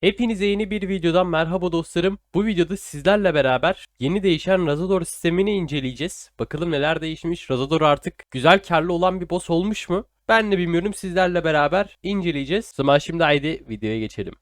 Hepinize yeni bir videodan merhaba dostlarım. Bu videoda sizlerle beraber yeni değişen Razador sistemini inceleyeceğiz. Bakalım neler değişmiş. Razador artık güzel karlı olan bir boss olmuş mu? Ben de bilmiyorum sizlerle beraber inceleyeceğiz. O zaman şimdi haydi videoya geçelim.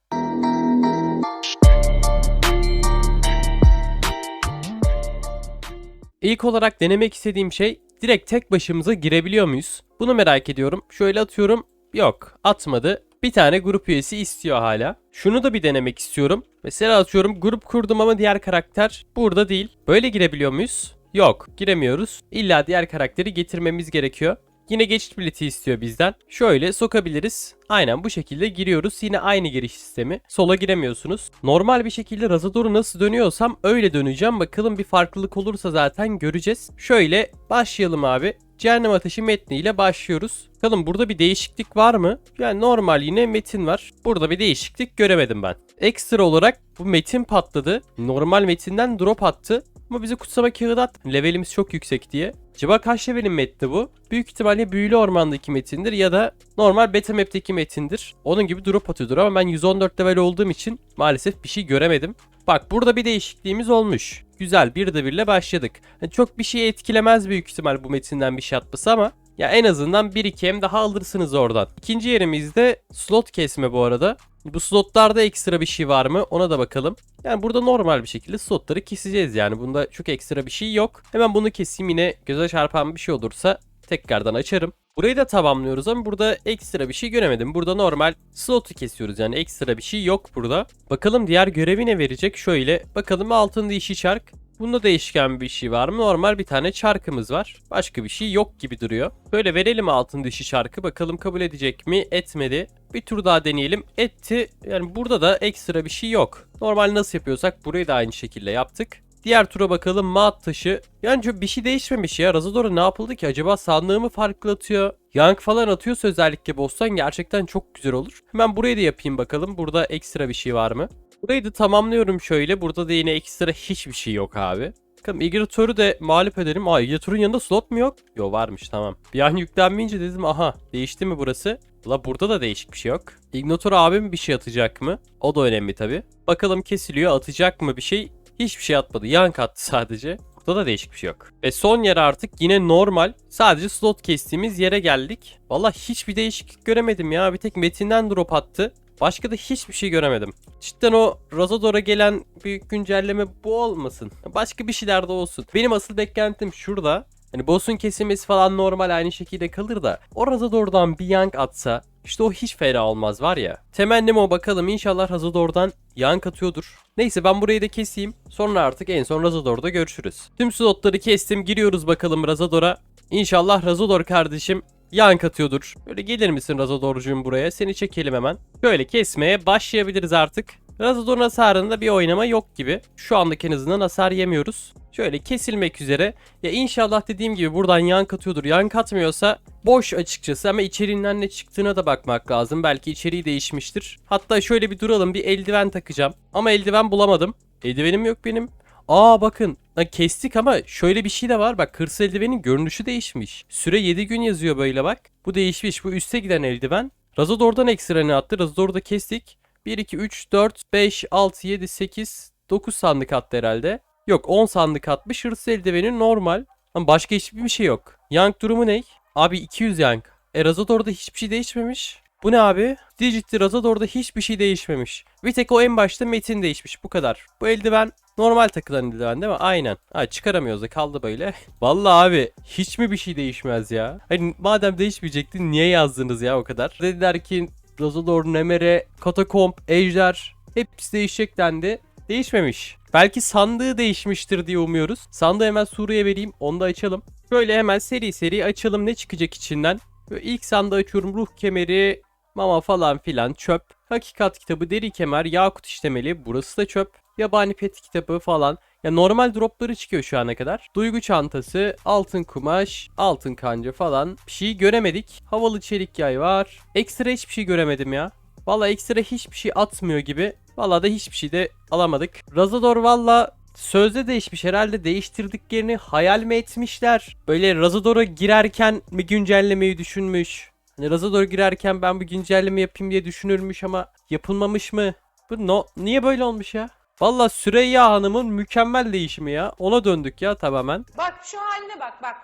İlk olarak denemek istediğim şey direkt tek başımıza girebiliyor muyuz? Bunu merak ediyorum. Şöyle atıyorum. Yok atmadı. Bir tane grup üyesi istiyor hala. Şunu da bir denemek istiyorum. Mesela atıyorum grup kurdum ama diğer karakter burada değil. Böyle girebiliyor muyuz? Yok giremiyoruz. İlla diğer karakteri getirmemiz gerekiyor. Yine geçit bileti istiyor bizden. Şöyle sokabiliriz. Aynen bu şekilde giriyoruz. Yine aynı giriş sistemi. Sola giremiyorsunuz. Normal bir şekilde Razador'u nasıl dönüyorsam öyle döneceğim. Bakalım bir farklılık olursa zaten göreceğiz. Şöyle başlayalım abi. Cehennem Ateşi metniyle başlıyoruz. Bakalım burada bir değişiklik var mı? Yani normal yine metin var. Burada bir değişiklik göremedim ben. Ekstra olarak bu metin patladı. Normal metinden drop attı. Ama bize kutsama kağıdı at. Levelimiz çok yüksek diye. Acaba kaç levelin metti bu? Büyük ihtimalle büyülü ormandaki metindir ya da normal beta map'teki metindir. Onun gibi drop atıyordur ama ben 114 level olduğum için maalesef bir şey göremedim. Bak burada bir değişikliğimiz olmuş. Güzel bir de birle başladık. Yani çok bir şey etkilemez büyük ihtimal bu metinden bir şey atması ama ya en azından 1-2 hem daha alırsınız oradan. İkinci yerimizde slot kesme bu arada. Bu slotlarda ekstra bir şey var mı ona da bakalım. Yani burada normal bir şekilde slotları keseceğiz yani. Bunda çok ekstra bir şey yok. Hemen bunu keseyim yine göze çarpan bir şey olursa tekrardan açarım. Burayı da tamamlıyoruz ama burada ekstra bir şey göremedim. Burada normal slotu kesiyoruz yani ekstra bir şey yok burada. Bakalım diğer görevi ne verecek? Şöyle bakalım altın dişi çark. Bunda değişken bir şey var mı? Normal bir tane çarkımız var. Başka bir şey yok gibi duruyor. Böyle verelim altın dışı çarkı. Bakalım kabul edecek mi? Etmedi. Bir tur daha deneyelim. Etti. Yani burada da ekstra bir şey yok. Normal nasıl yapıyorsak burayı da aynı şekilde yaptık. Diğer tura bakalım mat taşı. Yani bir şey değişmemiş ya. Razador'a ne yapıldı ki? Acaba sandığı mı farklılatıyor? Yank falan atıyorsa özellikle boss'tan gerçekten çok güzel olur. Hemen burayı da yapayım bakalım. Burada ekstra bir şey var mı? Burayı da tamamlıyorum şöyle. Burada da yine ekstra hiçbir şey yok abi. Bakalım İgratör'ü de mağlup edelim. Aa İgratör'ün yanında slot mu yok? Yo varmış tamam. Bir an yüklenmeyince dedim aha değişti mi burası? La burada da değişik bir şey yok. Ignator abim bir şey atacak mı? O da önemli tabi. Bakalım kesiliyor atacak mı bir şey? Hiçbir şey atmadı. Yank attı sadece. Burada da değişik bir şey yok. Ve son yer artık yine normal. Sadece slot kestiğimiz yere geldik. Valla hiçbir değişiklik göremedim ya. Bir tek metinden drop attı. Başka da hiçbir şey göremedim. Cidden o Razador'a gelen büyük güncelleme bu olmasın. Başka bir şeyler de olsun. Benim asıl beklentim şurada. Hani boss'un kesilmesi falan normal aynı şekilde kalır da o Razador'dan bir yank atsa işte o hiç fena olmaz var ya. Temennim o bakalım inşallah Razador'dan yank atıyordur. Neyse ben burayı da keseyim. Sonra artık en son Razador'da görüşürüz. Tüm slotları kestim. Giriyoruz bakalım Razador'a. İnşallah Razador kardeşim yank atıyordur. Böyle gelir misin Razador'cum buraya? Seni çekelim hemen. Böyle kesmeye başlayabiliriz artık. Razador'un hasarında bir oynama yok gibi. Şu andaki en azından hasar yemiyoruz. Şöyle kesilmek üzere. Ya inşallah dediğim gibi buradan yank atıyordur. Yank atmıyorsa boş açıkçası ama içeriğinden ne çıktığına da bakmak lazım. Belki içeriği değişmiştir. Hatta şöyle bir duralım bir eldiven takacağım. Ama eldiven bulamadım. Eldivenim yok benim. Aa bakın kestik ama şöyle bir şey de var bak kırsal eldivenin görünüşü değişmiş. Süre 7 gün yazıyor böyle bak. Bu değişmiş bu üste giden eldiven. Razador'dan ekstra ne attı? Razador'da kestik. 1, 2, 3, 4, 5, 6, 7, 8, 9 sandık attı herhalde. Yok 10 sandık atmış. Hırsız eldiveni normal. Ama başka hiçbir şey yok. Yank durumu ne? Abi 200 yank. E Razador'da hiçbir şey değişmemiş. Bu ne abi? Digit'li Razador'da hiçbir şey değişmemiş. Bir tek o en başta metin değişmiş. Bu kadar. Bu eldiven normal takılan eldiven değil mi? Aynen. Ha çıkaramıyoruz da kaldı böyle. Vallahi abi hiç mi bir şey değişmez ya? Hani madem değişmeyecekti niye yazdınız ya o kadar? Dediler ki Razador, Nemere, Katakomb, Ejder hepsi değişecek dendi. Değişmemiş. Belki sandığı değişmiştir diye umuyoruz. Sandığı hemen Suriye vereyim. Onu da açalım. Böyle hemen seri seri açalım. Ne çıkacak içinden? Böyle ilk sandığı açıyorum. Ruh kemeri, mama falan filan çöp. Hakikat kitabı, deri kemer, yakut işlemeli. Burası da çöp. Yabani pet kitabı falan. Ya normal dropları çıkıyor şu ana kadar. Duygu çantası, altın kumaş, altın kanca falan. Bir şey göremedik. Havalı çelik yay var. Ekstra hiçbir şey göremedim ya. Valla ekstra hiçbir şey atmıyor gibi. Valla da hiçbir şey de alamadık. Razador valla sözde değişmiş herhalde değiştirdiklerini hayal mi etmişler? Böyle Razador'a girerken mi güncellemeyi düşünmüş? Hani Razador'a girerken ben bu güncelleme yapayım diye düşünürmüş ama yapılmamış mı? Bu no niye böyle olmuş ya? Valla Süreyya Hanım'ın mükemmel değişimi ya. Ona döndük ya tamamen. Bak şu haline bak bak.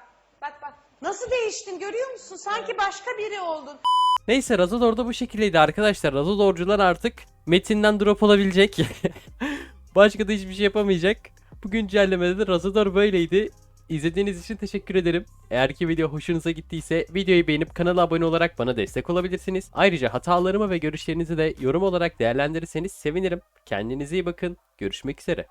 Bak bak. Nasıl değiştin görüyor musun? Sanki başka biri oldun. Neyse Razador da bu şekildeydi arkadaşlar. Razadorcular artık metinden drop olabilecek. Başka da hiçbir şey yapamayacak. Bu güncellemede de Razador böyleydi. İzlediğiniz için teşekkür ederim. Eğer ki video hoşunuza gittiyse videoyu beğenip kanala abone olarak bana destek olabilirsiniz. Ayrıca hatalarımı ve görüşlerinizi de yorum olarak değerlendirirseniz sevinirim. Kendinize iyi bakın. Görüşmek üzere.